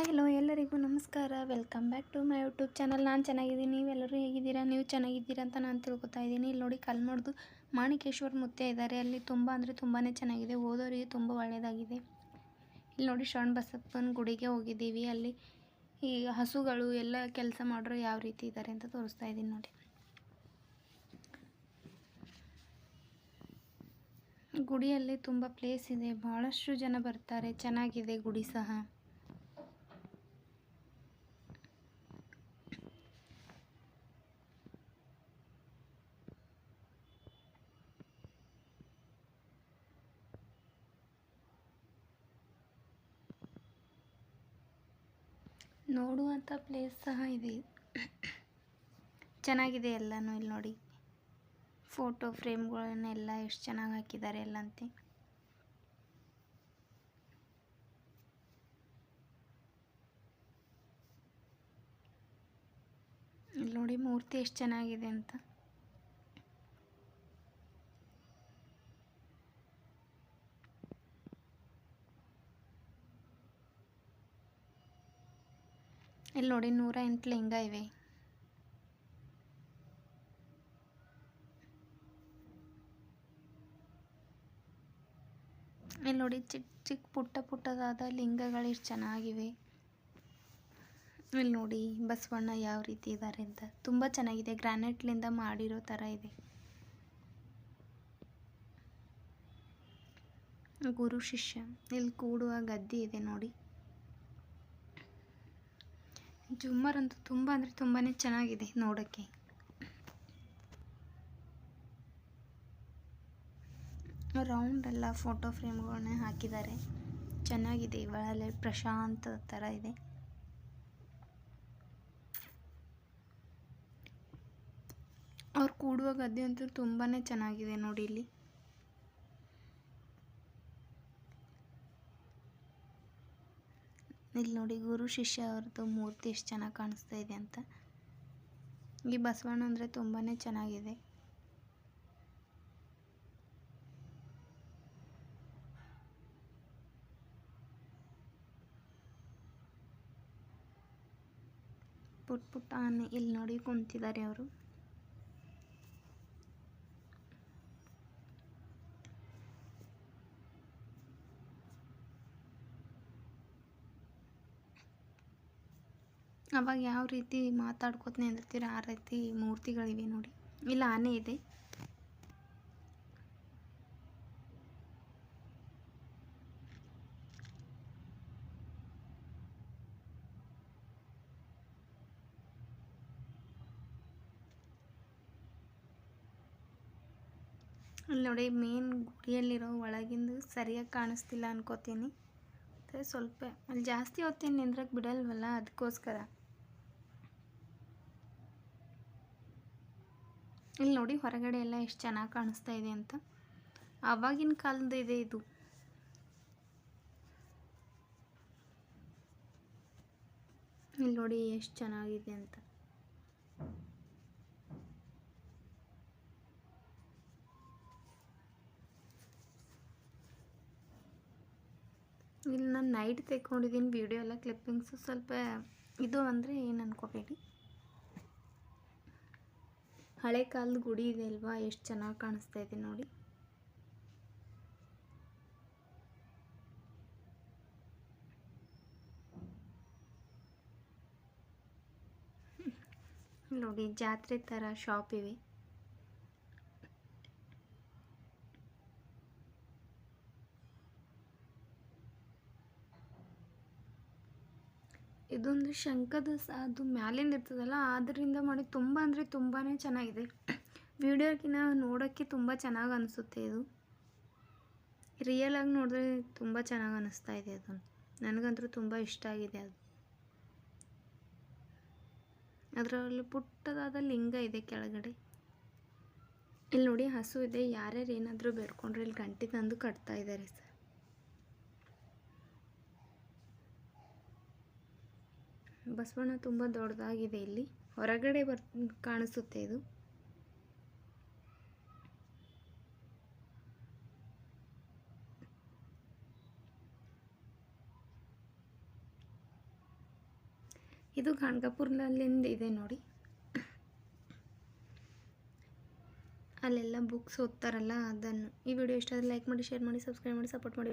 Hi, hello ಎಲ್ಲರಿಗೂ ನಮಸ್ಕಾರ. Welcome back to my YouTube channel ನಾನು ಚೆನ್ನಾಗಿದ್ದೀನಿ. ನೀವೆಲ್ಲರೂ ಹೇಗಿದ್ದೀರಾ? ನೀವು ಚೆನ್ನಾಗಿದ್ದೀರಾ ಅಂತ ನಾನು ತಿಳ್ಕೊತಾ ಇದ್ದೀನಿ. ಇಲ್ಲಿ ನೋಡಿ ಕಲ್ಮಡ್ದು ಮಾಣಿಕೇಶ್ವರ ಮುತ್ತೆ ಇದ್ದಾರೆ. ಅಲ್ಲಿ ತುಂಬ ಅಂದರೆ ತುಂಬಾ ಚೆನ್ನಾಗಿದೆ. ಓದೋರಿಗೆ ತುಂಬ ಒಳ್ಳೆಯದಾಗಿದೆ ಇಲ್ಲಿ ನೋಡಿ ಶರಣ ಬಸಪ್ಪನ ಗುಡಿಗೆ ಹೋಗಿದ್ದೀವಿ. ಅಲ್ಲಿ ಈ ಹಸುಗಳು ಎಲ್ಲ ಕೆಲಸ ಮಾಡೋರು ಯಾವ ರೀತಿ ಇದ್ದಾರೆ ಅಂತ ತೋರಿಸ್ತಾ ಇದ್ದೀನಿ ನೋಡಿ. ಗುಡಿಯಲ್ಲಿ ತುಂಬ ಪ್ಲೇಸ್ ಇದೆ. ಭಾಳಷ್ಟು ಜನ ಬರ್ತಾರೆ. ಚೆನ್ನಾಗಿದೆ ಗುಡಿ ಸಹ. ನೋಡುವಂಥ ಪ್ಲೇಸ್ ಸಹ ಇದೆ. ಚೆನ್ನಾಗಿದೆ ಎಲ್ಲನೂ ಇಲ್ಲಿ ನೋಡಿ. ಫೋಟೋ ಫ್ರೇಮ್ಗಳನ್ನೆಲ್ಲ ಎಷ್ಟು ಚೆನ್ನಾಗಿ ಹಾಕಿದ್ದಾರೆ ಎಲ್ಲಂತೆ. ಇಲ್ಲಿ ನೋಡಿ ಮೂರ್ತಿ ಎಷ್ಟು ಚೆನ್ನಾಗಿದೆ ಅಂತ. ಇಲ್ಲಿ ನೋಡಿ ನೂರ ಎಂಟು ಲಿಂಗ ಇವೆ. ಇಲ್ಲಿ ನೋಡಿ ಚಿಕ್ಕ ಚಿಕ್ಕ ಪುಟ್ಟ ಪುಟ್ಟದಾದ ಲಿಂಗಗಳು ಎಷ್ಟು ಚೆನ್ನಾಗಿವೆ. ಇಲ್ಲಿ ನೋಡಿ ಬಸವಣ್ಣ ಯಾವ ರೀತಿ ಇದ್ದಾರೆ ಅಂತ. ತುಂಬ ಚೆನ್ನಾಗಿದೆ. ಗ್ರಾನೈಟ್ಲಿಂದ ಮಾಡಿರೋ ಥರ ಇದೆ. ಗುರು ಶಿಷ್ಯ. ಇಲ್ಲಿ ಕೂಡುವ ಗದ್ದೆ ಇದೆ ನೋಡಿ. ಜುಮ್ಮರ್ ಅಂತೂ ತುಂಬ ಅಂದರೆ ತುಂಬಾ ಚೆನ್ನಾಗಿದೆ ನೋಡೋಕ್ಕೆ. ರೌಂಡ್ ಎಲ್ಲ ಫೋಟೋ ಫ್ರೇಮ್ಗಳನ್ನ ಹಾಕಿದ್ದಾರೆ. ಚೆನ್ನಾಗಿದೆ ಇವಳಲ್ಲಿ ಪ್ರಶಾಂತ ಥರ ಇದೆ. ಅವ್ರು ಕೂಡುವ ಗದ್ದೆ ಅಂತೂ ತುಂಬಾ ಚೆನ್ನಾಗಿದೆ ನೋಡಿ ಇಲ್ಲಿ. ಇಲ್ಲಿ ನೋಡಿ ಗುರು ಶಿಷ್ಯ ಅವ್ರದ್ದು ಮೂರ್ತಿ ಎಷ್ಟು ಚೆನ್ನಾಗಿ ಕಾಣಿಸ್ತಾ ಇದೆ ಅಂತ. ಈ ಬಸವಣ್ಣ ಅಂದರೆ ತುಂಬಾ ಚೆನ್ನಾಗಿದೆ. ಪುಟ್ ಪುಟ್ಟ ಆನೆ ಇಲ್ಲಿ ನೋಡಿ ಕುಂತಿದ್ದಾರೆ ಅವರು. ಅವಾಗ ಯಾವ ರೀತಿ ಮಾತಾಡ್ಕೋತ ಅಂದಿರ್ತೀರ, ಆ ರೀತಿ ಮೂರ್ತಿಗಳಿವೆ ನೋಡಿ. ಇಲ್ಲ, ಆನೆ ಇದೆ. ಇಲ್ಲಿ ನೋಡಿ ಮೇನ್ ಗುಡಿಯಲ್ಲಿರೋ ಒಳಗಿಂದು ಸರಿಯಾಗಿ ಕಾಣಿಸ್ತಿಲ್ಲ ಅನ್ಕೋತೀನಿ. ಸ್ವಲ್ಪ, ಅಲ್ಲಿ ಜಾಸ್ತಿ ಹೊತ್ತೇನು ನಿಂದ್ರಕ್ಕೆ ಬಿಡಲ್ವಲ್ಲ, ಅದಕ್ಕೋಸ್ಕರ. ಇಲ್ಲಿ ನೋಡಿ ಹೊರಗಡೆ ಎಲ್ಲ ಎಷ್ಟು ಚೆನ್ನಾಗಿ ಕಾಣಿಸ್ತಾ ಇದೆ ಅಂತ. ಆವಾಗಿನ ಕಾಲದ ಇದೆ ಇದು. ಇಲ್ಲಿ ನೋಡಿ ಎಷ್ಟು ಚೆನ್ನಾಗಿದೆ ಅಂತ. ಇಲ್ಲಿ ನಾನು ನೈಟ್ ತೆಕ್ಕೊಂಡಿದ್ದೀನಿ ವಿಡಿಯೋ ಎಲ್ಲ ಕ್ಲಿಪ್ಪಿಂಗ್ಸು ಸ್ವಲ್ಪ ಇದು ಅಂದರೆ ಏನು ಅನ್ಕೋಬೇಡಿ. ಹಳೆ ಕಾಲದ ಗುಡಿ ಇದೆ ಅಲ್ವಾ? ಎಷ್ಟು ಚೆನ್ನಾಗಿ ಕಾಣಿಸ್ತಾ ಇದೆ ನೋಡಿ. ನೋಡಿ ಜಾತ್ರೆ ಥರ ಶಾಪ್ ಇವೆ. ಇದೊಂದು ಶಂಕದ ಅದು ಮ್ಯಾಲಿಂದ ಇರ್ತದಲ್ಲ ಅದರಿಂದ ಮಾಡಿ ತುಂಬ ಅಂದರೆ ತುಂಬಾ ಚೆನ್ನಾಗಿದೆ. ವಿಡಿಯೋಕ್ಕಿಂತ ನೋಡೋಕ್ಕೆ ತುಂಬ ಚೆನ್ನಾಗಿ ಅನಿಸುತ್ತೆ ಇದು. ರಿಯಲಾಗಿ ನೋಡಿದ್ರೆ ತುಂಬ ಚೆನ್ನಾಗಿ ಅನ್ನಿಸ್ತಾ ಇದೆ ಅದು. ನನಗಂತೂ ತುಂಬ ಇಷ್ಟ ಆಗಿದೆ ಅದು. ಅದರಲ್ಲಿ ಪುಟ್ಟದಾದ ಲಿಂಗ ಇದೆ ಕೆಳಗಡೆ. ಇಲ್ಲಿ ನೋಡಿ ಹಸು ಇದೆ. ಯಾರ್ಯಾರು ಏನಾದರೂ ಬೇಡ್ಕೊಂಡ್ರೆ ಇಲ್ಲಿ ಗಂಟೆ ತಂದು ಕಟ್ತಾ ಇದ್ದಾರೆ ಸರ್. ಬಸವಣ್ಣ ತುಂಬ ದೊಡ್ಡದಾಗಿದೆ ಇಲ್ಲಿ. ಹೊರಗಡೆ ಬರ್, ಕಾಣಿಸುತ್ತೆ ಇದು. ಇದು ಗಾಣಗಾಪುರ್ನಲ್ಲಿಂದ ಇದೆ ನೋಡಿ. ಅಲ್ಲೆಲ್ಲ ಬುಕ್ಸ್ ಓದ್ತಾರಲ್ಲ ಅದನ್ನು. ಈ ವಿಡಿಯೋ ಇಷ್ಟ ಆದರೆ ಲೈಕ್ ಮಾಡಿ ಶೇರ್ ಮಾಡಿ ಸಬ್ಸ್ಕ್ರೈಬ್ ಮಾಡಿ ಸಪೋರ್ಟ್ ಮಾಡಿ.